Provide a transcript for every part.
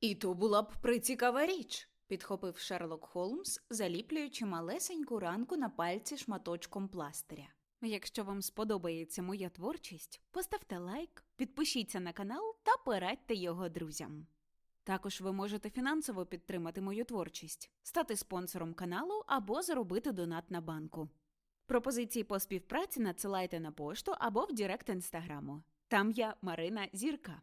І то була б прицікава річ, підхопив Шерлок Холмс, заліплюючи малесеньку ранку на пальці шматочком пластиря. Якщо вам сподобається моя творчість, поставте лайк, підпишіться на канал та порадьте його друзям. Також ви можете фінансово підтримати мою творчість, стати спонсором каналу або заробити донат на банку. Пропозиції по співпраці надсилайте на пошту або в Директ інстаграму. Там я Марина Зірка.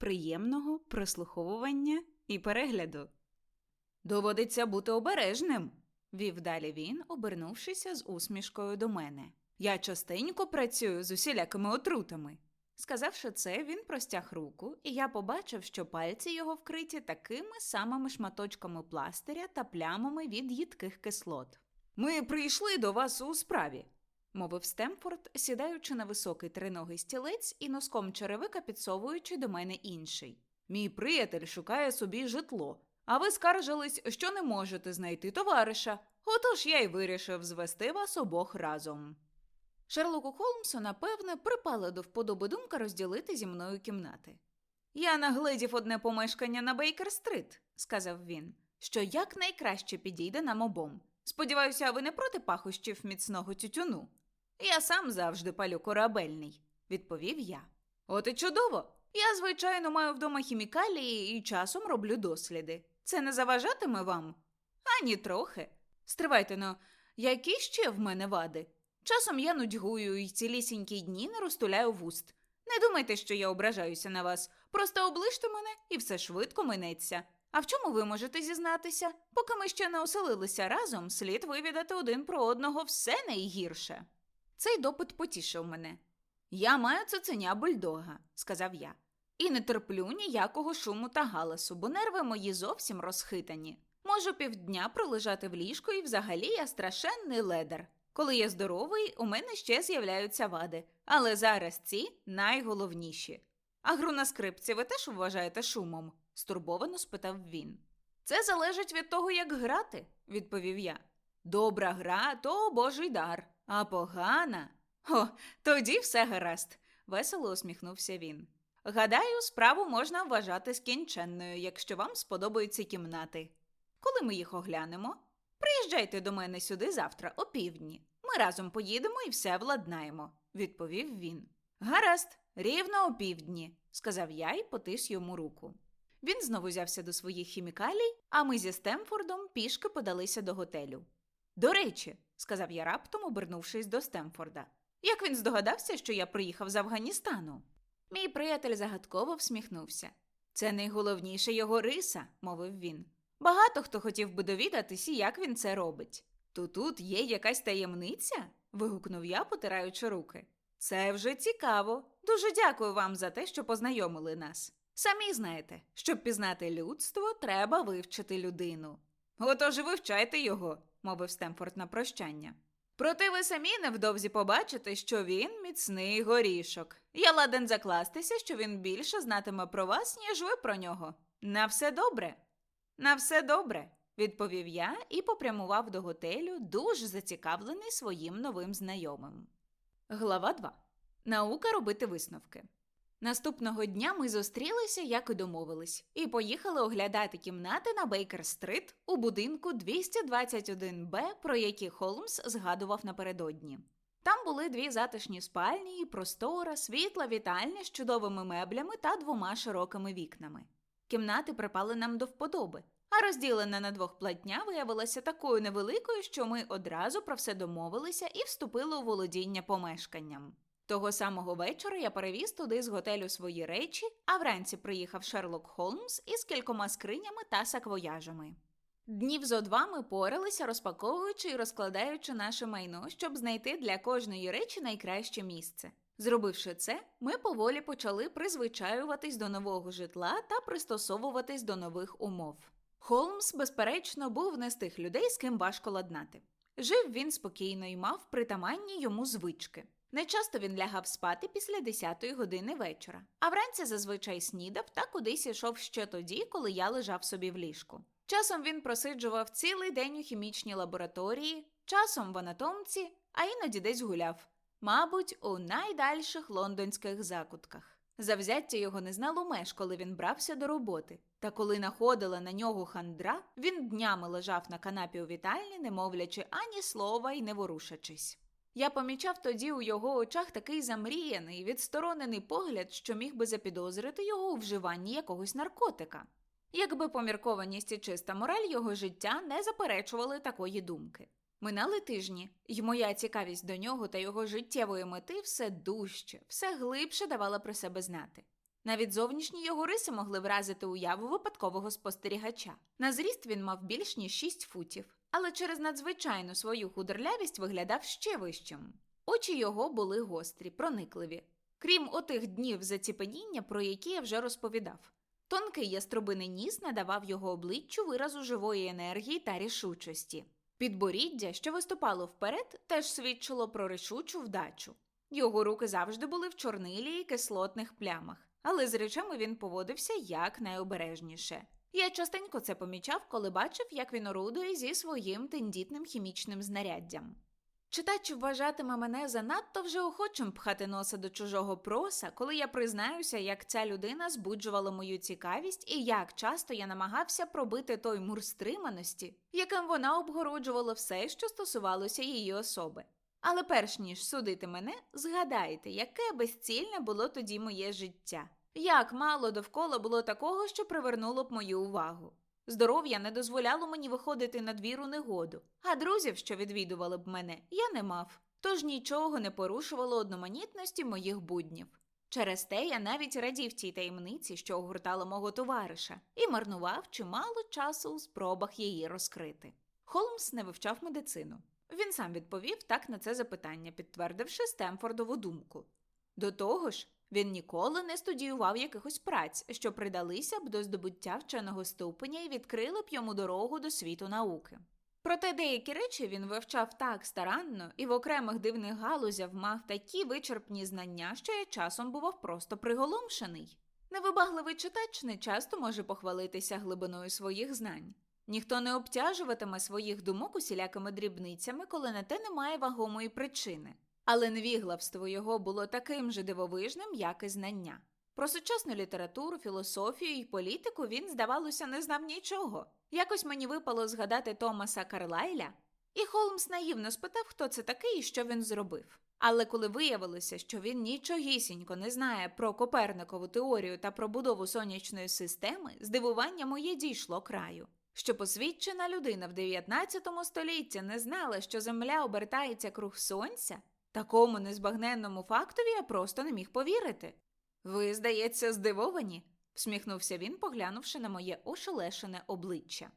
Приємного прослуховування і перегляду. Доводиться бути обережним, вів далі він, обернувшися з усмішкою до мене. Я частенько працюю з усілякими отрутами. Сказавши це, він простяг руку, і я побачив, що пальці його вкриті такими самими шматочками пластиря та плямами від їдких кислот. Ми прийшли до вас у справі, мовив Стемфорд, сідаючи на високий триногий стілець і носком черевика підсовуючи до мене інший. Мій приятель шукає собі житло, а ви скаржились, що не можете знайти товариша. Отож я й вирішив звести вас обох разом. Шерлоку Холмсу, напевне, припала до вподоби думка розділити зі мною кімнати. Я нагледів одне помешкання на Бейкер-стрит, сказав він, що якнайкраще підійде нам обом. Сподіваюся, ви не проти пахощів міцного тютюну. Я сам завжди палю корабельний, відповів я. От і чудово. Я, звичайно, маю вдома хімікалії і часом роблю досліди. Це не заважатиме вам? Ані трохи. Стривайте но, які ще в мене вади? Часом я нудьгую і цілісінькі дні не розтуляю вуст. Не думайте, що я ображаюся на вас. Просто оближте мене і все швидко минеться. А в чому ви можете зізнатися? Поки ми ще не оселилися разом, слід вивідати один про одного все найгірше. Цей допит потішив мене. Я маю цуценя бульдога, сказав я, і не терплю ніякого шуму та галасу, бо нерви мої зовсім розхитані. Можу півдня пролежати в ліжку, і взагалі я страшенний ледар. Коли я здоровий, у мене ще з'являються вади, але зараз ці найголовніші. А гру на скрипці ви теж вважаєте шумом? стурбовано спитав він. Це залежить від того, як грати, відповів я. Добра гра то божий дар, а погана. О, тоді все гаразд, весело усміхнувся він. Гадаю, справу можна вважати скінченною, якщо вам сподобаються кімнати. Коли ми їх оглянемо, приїжджайте до мене сюди завтра, о півдні. Ми разом поїдемо і все владнаємо, відповів він. Гаразд, рівно о півдні, сказав я і потис йому руку. Він знову взявся до своїх хімікалій, а ми зі Стемфордом пішки подалися до готелю. До речі, сказав я раптом, обернувшись до Стемфорда. Як він здогадався, що я приїхав з Афганістану? Мій приятель загадково всміхнувся. Це найголовніше його риса, мовив він. Багато хто хотів би довідатися, як він це робить. То тут є якась таємниця? вигукнув я, потираючи руки. Це вже цікаво. Дуже дякую вам за те, що познайомили нас. Самі знаєте, щоб пізнати людство, треба вивчити людину. Отож вивчайте його, мовив Стемфорд на прощання. Проте ви самі невдовзі побачите, що він міцний горішок. Я ладен закластися, що він більше знатиме про вас, ніж ви про нього. На все добре. На все добре, відповів я і попрямував до готелю, дуже зацікавлений своїм новим знайомим. Глава 2. Наука робити висновки. Наступного дня ми зустрілися, як і домовились, і поїхали оглядати кімнати на Бейкер-стрит у будинку 221Б, про які Холмс згадував напередодні. Там були дві затишні спальні простора, світла, вітальня з чудовими меблями та двома широкими вікнами. Кімнати припали нам до вподоби, а розділена на двох платня виявилася такою невеликою, що ми одразу про все домовилися і вступили у володіння помешканням. Того самого вечора я перевіз туди з готелю свої речі, а вранці приїхав Шерлок Холмс із кількома скринями та саквояжами. Днів зо два ми поралися, розпаковуючи і розкладаючи наше майно, щоб знайти для кожної речі найкраще місце. Зробивши це, ми поволі почали призвичаюватись до нового житла та пристосовуватись до нових умов. Холмс, безперечно, був не з тих людей, з ким важко ладнати. Жив він спокійно і мав притаманні йому звички. Нечасто він лягав спати після 10-ї години вечора, а вранці зазвичай снідав та кудись ішов ще тоді, коли я лежав собі в ліжку. Часом він просиджував цілий день у хімічній лабораторії, часом в анатомці, а іноді десь гуляв, мабуть, у найдальших лондонських закутках. Завзяття його не знало меж, коли він брався до роботи. Та коли находила на нього хандра, він днями лежав на канапі у вітальні, не мовлячи ані слова і не ворушачись. Я помічав тоді у його очах такий замріяний, відсторонений погляд, що міг би запідозрити його у вживанні якогось наркотика. Якби поміркованість і чиста мораль його життя не заперечували такої думки. Минали тижні, й моя цікавість до нього та його життєвої мети все дужче, все глибше давала про себе знати. Навіть зовнішні його риси могли вразити уяву випадкового спостерігача. На зріст він мав більш ніж 6 футів, але через надзвичайну свою худорлявість виглядав ще вищим. Очі його були гострі, проникливі, крім отих днів заціпеніння, про які я вже розповідав. Тонкий яструбиний ніс надавав його обличчю виразу живої енергії та рішучості. Підборіддя, що виступало вперед, теж свідчило про рішучу вдачу. Його руки завжди були в чорнилі і кислотних плямах, але з речами він поводився як найобережніше. Я частенько це помічав, коли бачив, як він орудує зі своїм тендітним хімічним знаряддям. Читач вважатиме мене занадто вже охочим пхати носа до чужого проса, коли я признаюся, як ця людина збуджувала мою цікавість і як часто я намагався пробити той мур стриманості, яким вона обгороджувала все, що стосувалося її особи. Але перш ніж судити мене, згадайте, яке безцільне було тоді моє життя. Як мало довкола було такого, що привернуло б мою увагу. Здоров'я не дозволяло мені виходити на двір у негоду, а друзів, що відвідували б мене, я не мав, тож нічого не порушувало одноманітності моїх буднів. Через те я навіть радів тій таємниці, що огортала мого товариша, і марнував чимало часу у спробах її розкрити. Холмс не вивчав медицину. Він сам відповів так на це запитання, підтвердивши Стемфордову думку. До того ж, він ніколи не студіював якихось праць, що придалися б до здобуття вченого ступеня і відкрили б йому дорогу до світу науки. Проте деякі речі він вивчав так старанно і в окремих дивних галузях мав такі вичерпні знання, що я часом бував просто приголомшений. Невибагливий читач не часто може похвалитися глибиною своїх знань. Ніхто не обтяжуватиме своїх думок усілякими дрібницями, коли на те немає вагомої причини. Але невіглавство його було таким же дивовижним, як і знання. Про сучасну літературу, філософію і політику він, здавалося, не знав нічого. Якось мені випало згадати Томаса Карлайля, і Холмс наївно спитав, хто це такий і що він зробив. Але коли виявилося, що він нічогісінько не знає про Коперникову теорію та про будову сонячної системи, здивування моє дійшло краю. Що посвідчена людина в 19 столітті не знала, що Земля обертається круг сонця, такому незбагненному фактові я просто не міг повірити. Ви, здається, здивовані, всміхнувся він, поглянувши на моє ошелешене обличчя.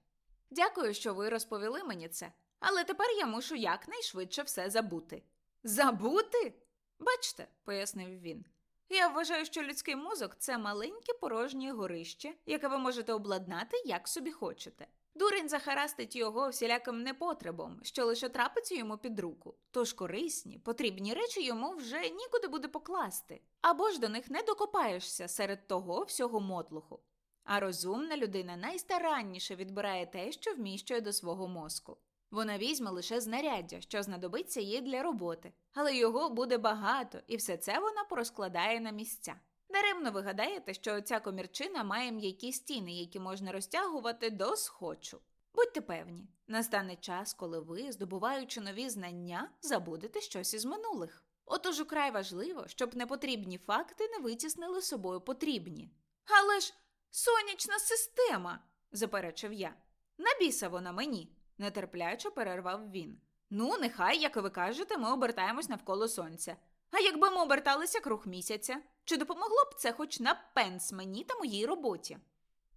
Дякую, що ви розповіли мені це, але тепер я мушу якнайшвидше все забути. Забути? Бачте, пояснив він. Я вважаю, що людський мозок це маленьке порожнє горище, яке ви можете обладнати, як собі хочете. Дурень захарастить його всіляким непотребом, що лише трапиться йому під руку. Тож корисні, потрібні речі йому вже нікуди буде покласти, або ж до них не докопаєшся серед того всього мотлуху. А розумна людина найстаранніше відбирає те, що вміщує до свого мозку. Вона візьме лише знаряддя, що знадобиться їй для роботи, але його буде багато, і все це вона порозкладає на місця. Даремно ви гадаєте, що ця комірчина має м'які стіни, які можна розтягувати до схочу. Будьте певні, настане час, коли ви, здобуваючи нові знання, забудете щось із минулих. Отож украй важливо, щоб непотрібні факти не витіснили собою потрібні. Але ж сонячна система, заперечив я. Набіса вона мені, нетерпляче перервав він. Ну, нехай, як ви кажете, ми обертаємось навколо сонця. А якби ми оберталися круг місяця, чи допомогло б це хоч на пенс мені та моїй роботі?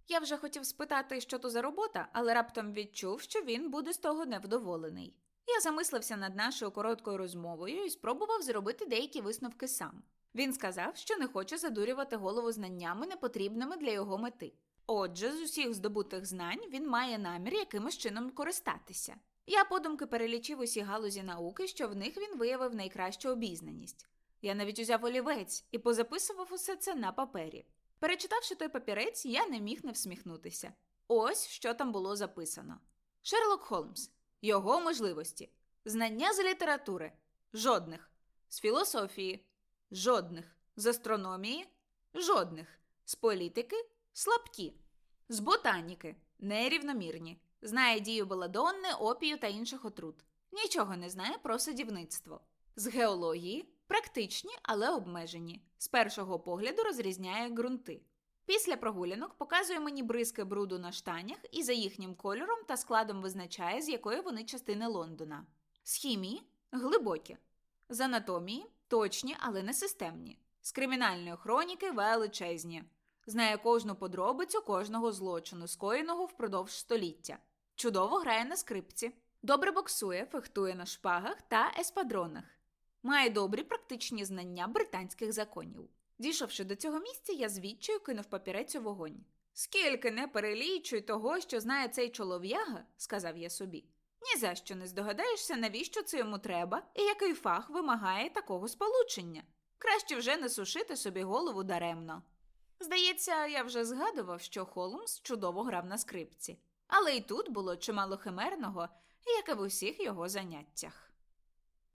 Я вже хотів спитати, що то за робота, але раптом відчув, що він буде з того невдоволений. Я замислився над нашою короткою розмовою і спробував зробити деякі висновки сам. Він сказав, що не хоче задурювати голову знаннями, непотрібними для його мети. Отже, з усіх здобутих знань він має намір якимось чином користатися. Я подумки перелічив усі галузі науки, що в них він виявив найкращу обізнаність. Я навіть узяв олівець і позаписував усе це на папері. Перечитавши той папірець, я не міг не всміхнутися. Ось що там було записано: Шерлок Холмс. Його можливості. Знання з літератури жодних. З філософії жодних. З астрономії жодних. З політики слабкі. З ботаніки нерівномірні. Знає дію беладонни, опію та інших отрут. Нічого не знає про садівництво. З геології практичні, але обмежені. З першого погляду розрізняє ґрунти. Після прогулянок показує мені бризки бруду на штанях і за їхнім кольором та складом визначає, з якої вони частини Лондона. З хімії глибокі. З анатомії точні, але не системні. З кримінальної хроніки величезні. Знає кожну подробицю кожного злочину, скоєного впродовж століття. Чудово грає на скрипці. Добре боксує, фехтує на шпагах та еспадронах. Має добрі практичні знання британських законів. Дійшовши до цього місця, я звідчаю кинув папірець у вогонь. Скільки не перелічуй того, що знає цей чолов'яга, сказав я собі. Ні за що не здогадаєшся, навіщо це йому треба і який фах вимагає такого сполучення. Краще вже не сушити собі голову даремно. Здається, я вже згадував, що Холмс чудово грав на скрипці, але й тут було чимало химерного, як і в усіх його заняттях.